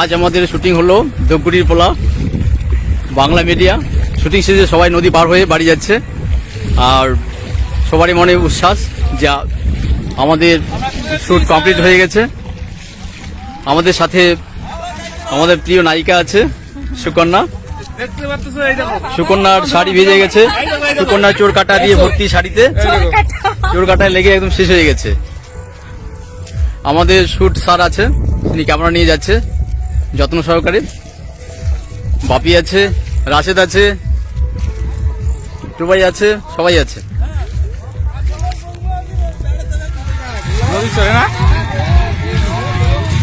আজ আমাদের শুটিং হলো ধূপগুড়ির পোলা, বাংলা মিডিয়া। শুটিং শেষে সবাই নদী পার হয়ে বাড়ি যাচ্ছে। আর সবারই মনে উচ্ছ্বাস যা আমাদের শ্যুট কমপ্লিট হয়ে গেছে। আমাদের সাথে আমাদের প্রিয় নায়িকা আছে, সুকন্যা। সুকন্যার শাড়ি ভেজে গেছে। সুকন্যার চোর কাটা দিয়ে ভর্তি শাড়িতে। চোর কাটায় লেগে একদম শেষ হয়ে গেছে। আমাদের শুট স্যার আছে তিনি ক্যামেরা নিয়ে যাচ্ছে। যত্ন সহকারে। বাপি আছে রাশেদ আছে টুবাই আছে সবাই আছে।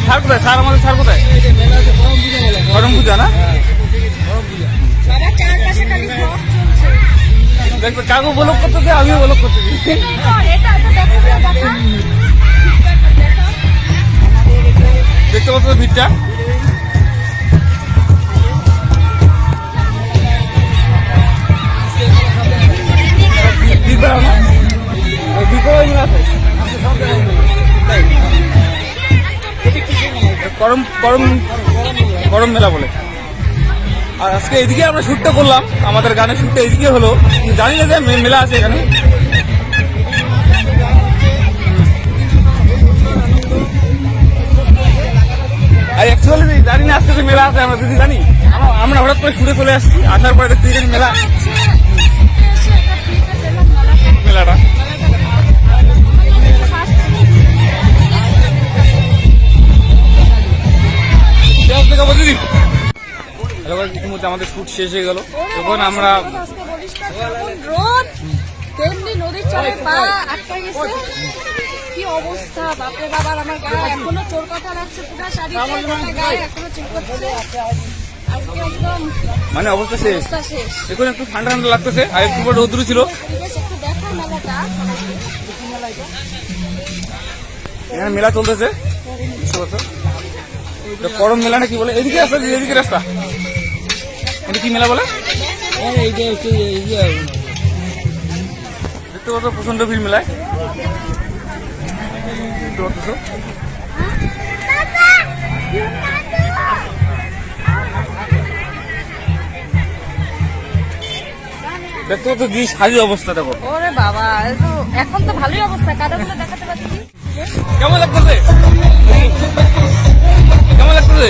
সার কোথায়? আমাদের সার কোথায়? গরম পূজা না? কাকু বলক করতেছে আমিও বলক করতেছি দেখতে পাচ্ছ ভিড়টা। করম করম করম মেলা বলে আর আজকে এদিকে আমরা শুটটা করলাম। আমাদের গানের শুটটা এদিকে হলো। জানি না যে মেলা আছে এখানে। আর অ্যাকচুয়ালি জানি না আজকে যে মেলা আছে, আমরা যদি জানি, আমরা- হঠাৎ করে ছুটে চলে আসছি, আসার পরে দেখতে জানি মেলা। মেলাটা। দেখ ইতিমধ্যে আমাদের শুট শেষ হয়ে গেল। এখন আমরা রোদ তেমনি নদীর চলে পা আটকে গেছে। কি অবস্থা বাপরে বাবার আমার গায়ে এখনও চোর কথা লাগছে পুরো শাড়িতে গায়ে এখনও চুল করছে। মানে অবস্থা শেষ। এখন একটু ঠান্ডা ঠান্ডা লাগতেছে। আর একটু পর রোদ্রু ছিল। এখানে মেলা চলতেছে। করম মেলা না কি বলে? এদিকে রাস্তা এদিকে রাস্তা। এটা কি মেলা বলে দেখতে পাচ্ছ প্রচণ্ড ভিড় মেলায় দেখতে সারি অবস্থা দেখো ওরে বাবা এখন তো ভালোই অবস্থা কাদাগুলো দেখাতে পাচ্ছি কেমন লাগতেছে কেমন লাগতেছে